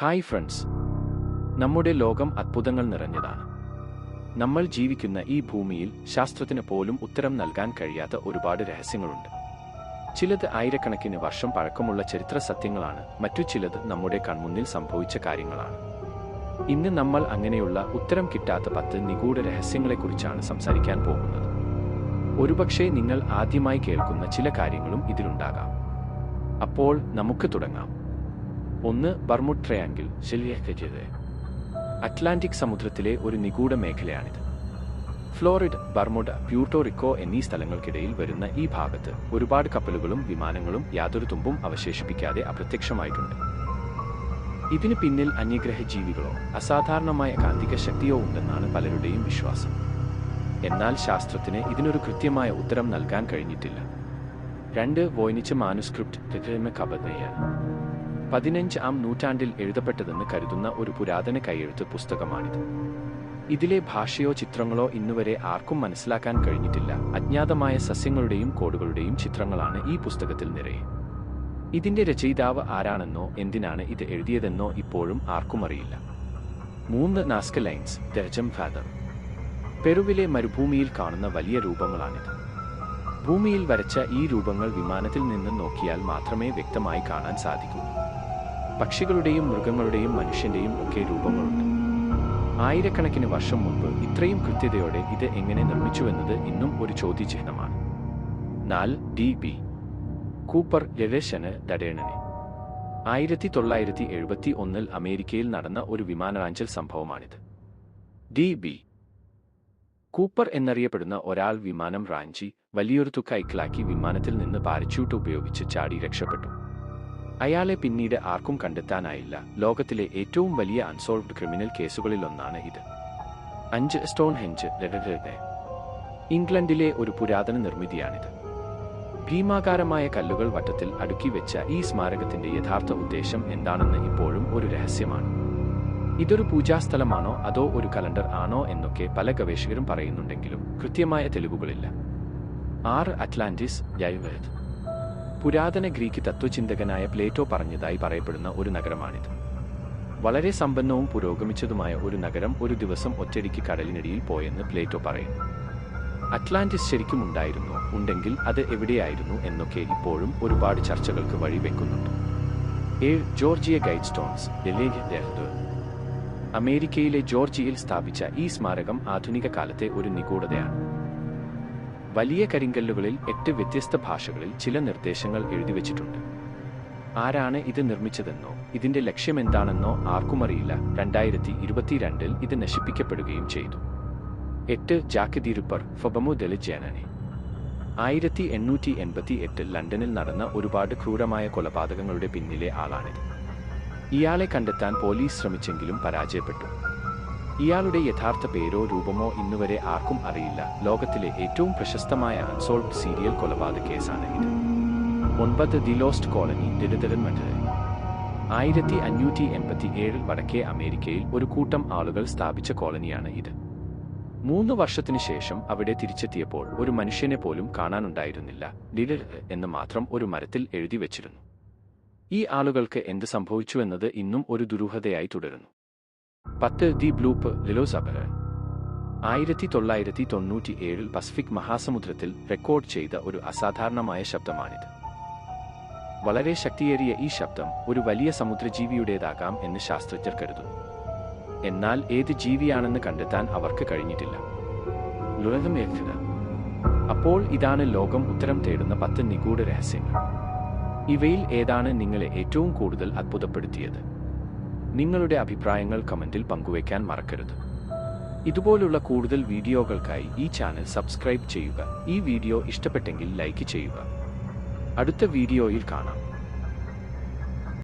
Hi friends. നമ്മുടെ ലോകം അത്ഭുതങ്ങൾ നിറഞ്ഞതാണ്. നമ്മൾ ജീവിക്കുന്ന ഈ ഭൂമിയിൽ ശാസ്ത്രത്തിന് പോലും ഉത്തരം നൽകാൻ കഴിയാത്ത ഒരുപാട് രഹസ്യങ്ങളുണ്ട്. ചിലത് ആയിരക്കണക്കിന് വർഷം പഴക്കമുള്ള ചരിത്ര സത്യങ്ങളാണ് മറ്റു ചിലത് നമ്മുടെ കൺമുന്നിൽ സംഭവിച്ച കാര്യങ്ങളാണ്. ഇന്ന് നമ്മൾ അങ്ങനെയുള്ള ഉത്തരം കിട്ടാത്ത പത്ത് നിഗൂഢ രഹസ്യങ്ങളെക്കുറിച്ചാണ് സംസാരിക്കാൻ പോകുന്നത്. ഒരുപക്ഷെ നിങ്ങൾ ആദ്യമായി കേൾക്കുന്ന ചില കാര്യങ്ങളും ഇതിലുണ്ടാകാം. അപ്പോൾ നമുക്ക് തുടങ്ങാം. ഒന്ന് ബർമുഡ് ട്രയാങ്കിൾ ശല്യക്കജത് അറ്റ്ലാന്റിക് സമുദ്രത്തിലെ ഒരു നിഗൂഢ മേഖലയാണിത്. ഫ്ലോറിഡ് ബർമുഡ പ്യൂട്ടോറിക്കോ എന്നീ സ്ഥലങ്ങൾക്കിടയിൽ വരുന്ന ഈ ഭാഗത്ത് ഒരുപാട് കപ്പലുകളും വിമാനങ്ങളും യാതൊരു തുമ്പും അവശേഷിപ്പിക്കാതെ അപ്രത്യക്ഷമായിട്ടുണ്ട്. ഇതിന് പിന്നിൽ അന്യഗ്രഹ ജീവികളോ അസാധാരണമായ കാന്തിക ശക്തിയോ ഉണ്ടെന്നാണ് പലരുടെയും വിശ്വാസം. എന്നാൽ ശാസ്ത്രത്തിന് ഇതിനൊരു കൃത്യമായ ഉത്തരം നൽകാൻ കഴിഞ്ഞിട്ടില്ല. രണ്ട് വോയിനിച്ച മാനുസ്ക്രിപ്റ്റ് കബതയാണ് പതിനഞ്ച് ആം നൂറ്റാണ്ടിൽ എഴുതപ്പെട്ടതെന്ന് കരുതുന്ന ഒരു പുരാതന കൈയെഴുത്ത് പുസ്തകമാണിത്. ഇതിലെ ഭാഷയോ ചിത്രങ്ങളോ ഇന്നുവരെ ആർക്കും മനസ്സിലാക്കാൻ കഴിഞ്ഞിട്ടില്ല. അജ്ഞാതമായ സസ്യങ്ങളുടെയും കോടുകളുടെയും ചിത്രങ്ങളാണ് ഈ പുസ്തകത്തിൽ നിറയെ. ഇതിന്റെ രചയിതാവ് ആരാണെന്നോ എന്തിനാണ് ഇത് എഴുതിയതെന്നോ ഇപ്പോഴും ആർക്കും അറിയില്ല. മൂന്ന് നാസ്ക ലൈൻസ് ഫാദർ പെറുവിലെ മരുഭൂമിയിൽ കാണുന്ന വലിയ രൂപങ്ങളാണിത്. ഭൂമിയിൽ വരച്ച ഈ രൂപങ്ങൾ വിമാനത്തിൽ നിന്ന് നോക്കിയാൽ മാത്രമേ വ്യക്തമായി കാണാൻ സാധിക്കൂ. പക്ഷികളുടെയും മൃഗങ്ങളുടെയും മനുഷ്യന്റെയും ഒക്കെ രൂപങ്ങളുണ്ട്. ആയിരക്കണക്കിന് വർഷം മുൻപ് ഇത്രയും കൃത്യതയോടെ ഇത് എങ്ങനെ നിർമ്മിച്ചുവെന്നത് ഇന്നും ഒരു ചോദ്യചിഹ്നമാണ്. നാൽ ഡി ബി കൂപ്പർ ഗവേഷന് ഡഡേണനെ ആയിരത്തി തൊള്ളായിരത്തി എഴുപത്തി ഒന്നിൽ അമേരിക്കയിൽ നടന്ന ഒരു വിമാനറാഞ്ചൽ സംഭവമാണിത്. D B. കൂപ്പർ എന്നറിയപ്പെടുന്ന ഒരാൾ വിമാനം റാഞ്ചി വലിയൊരു തുക ഐക്കിളാക്കി വിമാനത്തിൽ നിന്ന് പാരച്യൂട്ട് ഉപയോഗിച്ച് ചാടി രക്ഷപ്പെട്ടു. അയാളെ പിന്നീട് ആർക്കും കണ്ടെത്താനായില്ല. ലോകത്തിലെ ഏറ്റവും വലിയ അൺസോൾവ്ഡ് ക്രിമിനൽ കേസുകളിലൊന്നാണ് ഇത്. അഞ്ച് സ്റ്റോൺ ഹെഞ്ച് ഇംഗ്ലണ്ടിലെ ഒരു പുരാതന നിർമ്മിതിയാണിത്. ഭീമാകാരമായ കല്ലുകൾ വട്ടത്തിൽ അടുക്കി വെച്ച ഈ സ്മാരകത്തിന്റെ യഥാർത്ഥ ഉദ്ദേശം എന്താണെന്ന് ഇപ്പോഴും ഒരു രഹസ്യമാണ്. ഇതൊരു പൂജാസ്ഥലമാണോ അതോ ഒരു കലണ്ടർ ആണോ എന്നൊക്കെ പല ഗവേഷകരും പറയുന്നുണ്ടെങ്കിലും കൃത്യമായ തെളിവുകളില്ല. ആറ് അറ്റ്ലാന്റിസ് ജൈവേദ് പുരാതന ഗ്രീക്ക് തത്വചിന്തകനായ പ്ലേറ്റോ പറഞ്ഞതായി പറയപ്പെടുന്ന ഒരു നഗരമാണിത്. വളരെ സമ്പന്നവും പുരോഗമിച്ചതുമായ ഒരു നഗരം ഒരു ദിവസം ഒറ്റയ്ക്ക് കടലിനടിയിൽ പോയെന്ന് പ്ലേറ്റോ പറയുന്നു. അറ്റ്ലാന്റിസ് ശരിക്കും ഉണ്ടായിരുന്നു? ഉണ്ടെങ്കിൽ അത് എവിടെയായിരുന്നു എന്നൊക്കെ ഇപ്പോഴും ഒരുപാട് ചർച്ചകൾക്ക് വഴിവെക്കുന്നുണ്ട് ഏഴ് ജോർജിയ ഗൈഡ് സ്റ്റോൺസ് അമേരിക്കയിലെ ജോർജിയയിൽ സ്ഥാപിച്ച ഈ സ്മാരകം ആധുനിക കാലത്തെ ഒരു നിഗൂഢതയാണ്. വലിയ കരിങ്കല്ലുകളിൽ എട്ട് വ്യത്യസ്ത ഭാഷകളിൽ ചില നിർദ്ദേശങ്ങൾ എഴുതി എഴുതിവെച്ചിട്ടുണ്ട് ആരാണ് ഇത് നിർമ്മിച്ചതെന്നോ ഇതിന്റെ ലക്ഷ്യമെന്താണെന്നോ ആർക്കും അറിയില്ല രണ്ടായിരത്തി ഇരുപത്തിരണ്ടിൽ ഇത് നശിപ്പിക്കപ്പെടുകയും ചെയ്തു. എട്ട് ജാക്കി ദിരുപ്പർ ഫൊബമു ദലിജാനനെ ആയിരത്തി എണ്ണൂറ്റി എൺപത്തി എട്ടിൽ ലണ്ടനിൽ നടന്ന ഒരുപാട് ക്രൂരമായ കൊലപാതകങ്ങളുടെ പിന്നിലെ ആളാണിത്. ഇയാളെ കണ്ടെത്താൻ പോലീസ് ശ്രമിച്ചെങ്കിലും പരാജയപ്പെട്ടു. ഇയാളുടെ യഥാർത്ഥ പേരോ രൂപമോ ഇന്നുവരെ ആർക്കും അറിയില്ല. ലോകത്തിലെ ഏറ്റവും പ്രശസ്തമായ അൺസോൾവ്ഡ് സീരിയൽ കൊലപാതക കേസാണ് ഇത് ഒൻപത് ദി ലോസ്റ്റ് കോളനി ദരിദ്രൻ മറ്റേ. ആയിരത്തി അഞ്ഞൂറ്റി എൺപത്തി ഏഴിൽ വടക്കേ അമേരിക്കയിൽ ഒരു കൂട്ടം ആളുകൾ സ്ഥാപിച്ച കോളനിയാണ് ഇത്. മൂന്ന് വർഷത്തിനു ശേഷം അവിടെ തിരിച്ചെത്തിയപ്പോൾ ഒരു മനുഷ്യനെ പോലും കാണാനുണ്ടായിരുന്നില്ല. ഡിഡർ എന്ന് മാത്രം ഒരു മരത്തിൽ എഴുതി വച്ചിരുന്നു. ഈ ആളുകൾക്ക് എന്ത് സംഭവിച്ചുവെന്നത് ഇന്നും ഒരു ദുരൂഹതയായി തുടരുന്നു. പത്ത് ദി ബ്ലൂപ്പ് ലിലോസബര് ആയിരത്തി തൊള്ളായിരത്തി തൊണ്ണൂറ്റി ഏഴിൽ പസഫിക് മഹാസമുദ്രത്തിൽ റെക്കോർഡ് ചെയ്ത ഒരു അസാധാരണമായ ശബ്ദമാണിത്. വളരെ ശക്തിയേറിയ ഈ ശബ്ദം ഒരു വലിയ സമുദ്രജീവിയുടേതാകാം എന്ന് ശാസ്ത്രജ്ഞർ കരുതുന്നു. എന്നാൽ ഏത് ജീവിയാണെന്ന് കണ്ടെത്താൻ അവർക്ക് കഴിഞ്ഞിട്ടില്ല. ലുലകമേഖല അപ്പോൾ ഇതാണ് ലോകം ഉത്തരം തേടുന്ന പത്ത് നിഗൂഢ രഹസ്യങ്ങൾ. ഇവയിൽ ഏതാണ് നിങ്ങളെ ഏറ്റവും കൂടുതൽ അത്ഭുതപ്പെടുത്തിയത്? നിങ്ങളുടെ അഭിപ്രായങ്ങൾ കമന്റിൽ പങ്കുവയ്ക്കാൻ മറക്കരുത്. ഇതുപോലുള്ള കൂടുതൽ വീഡിയോകൾക്കായി ഈ ചാനൽ സബ്സ്ക്രൈബ് ചെയ്യുക. ഈ വീഡിയോ ഇഷ്ടപ്പെട്ടെങ്കിൽ ലൈക്ക് ചെയ്യുക. അടുത്ത വീഡിയോയിൽ കാണാം.